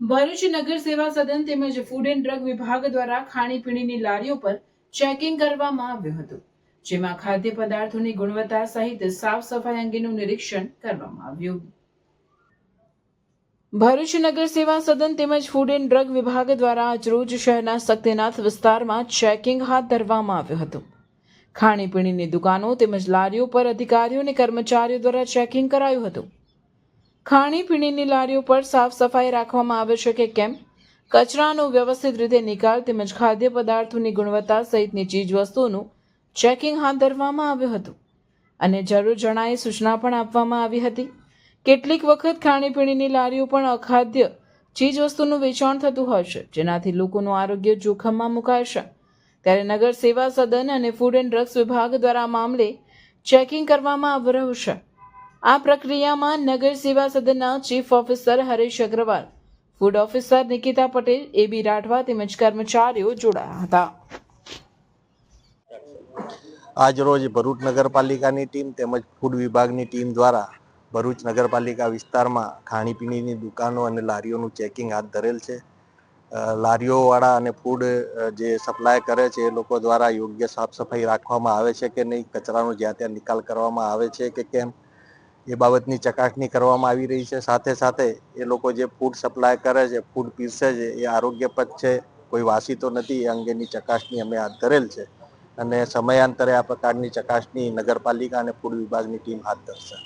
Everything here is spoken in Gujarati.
ભરૂચ નગર સેવા સદન તેમજ ફૂડ એન્ડ ડ્રગ વિભાગ દ્વારા ખાણીપીણીની લારીઓ પર ચેકિંગ કરવામાં આવ્યું હતું, જેમાં ખાદ્ય પદાર્થોની ગુણવત્તા સહિત સાફ સફાઈ અંગેનું નિરીક્ષણ કરવામાં આવ્યું. ભરૂચ નગર સેવા સદન તેમજ ફૂડ એન્ડ ડ્રગ વિભાગ દ્વારા આજરોજ શહેરના શક્તિનાથ વિસ્તારમાં ચેકિંગ હાથ ધરવામાં આવ્યું હતું. ખાણીપીણીની દુકાનો તેમજ લારીઓ પર અધિકારીઓ અને કર્મચારીઓ દ્વારા ચેકિંગ કરાયું હતું. ખાણીપીણીની લારીઓ પર સાફ સફાઈ રાખવામાં આવે છે કે કેમ? કચરાનો વ્યવસ્થિત રીતે નિકાલ તેમજ ખાદ્ય પદાર્થોની ગુણવત્તા સહિતની ચીજવસ્તુઓનું ચેકિંગ હાથ ધરવામાં આવ્યું હતું. અને જરૂર જણાય સૂચના પણ આપવામાં આવી હતી. કેટલીક વખત ખાણીપીણીની લારીઓ પણ અખાદ્ય ચીજવસ્તુનું વેચાણ થતું હશે જેનાથી લોકોનું આરોગ્ય જોખમમાં મુકાશે. ત્યારે નગર સેવા સદન અને ફૂડ એન્ડ ડ્રગ્સ વિભાગ દ્વારા મામલે ચેકિંગ કરવામાં આવી રહ્યું છે. આ પ્રક્રિયામાં નગર સેવા સદનના chief officer Haresh Agrawal, food officer Nikita Patel, AB Rathwa તેમજ કર્મચારીઓ જોડાયા હતા. આજરોજ ભરૂચ નગરપાલિકાની ટીમ તેમજ ફૂડ વિભાગની ટીમ દ્વારા ભરૂચ નગરપાલિકા વિસ્તારમાં ખાણીપીણીની દુકાનો અને લારીઓનું ચેકિંગ હાથ ધરેલ છે. લારીઓવાળા અને ફૂડ જે સપ્લાય કરે છે એ લોકો દ્વારા યોગ્ય સાફ સફાઈ રાખવામાં આવે છે કે નહીં, કચરાનો જ્યાં ત્યાં નિકાલ કરવામાં આવે છે કે કેમ? એ બાબતની ચકાસણી કરવામાં આવી રહી છે. સાથે સાથે એ લોકો જે ફૂડ સપ્લાય કરે છે ફૂડ પીરસે છે, એ આરોગ્યપ્રદ છે, કોઈ વાસી તો નથી, એ અંગેની ચકાસણી અમે હાથ ધરેલ છે. અને સમયાંતરે આ પ્રકારની ચકાસણી નગરપાલિકા અને ફૂડ વિભાગની ટીમ હાથ ધરશે.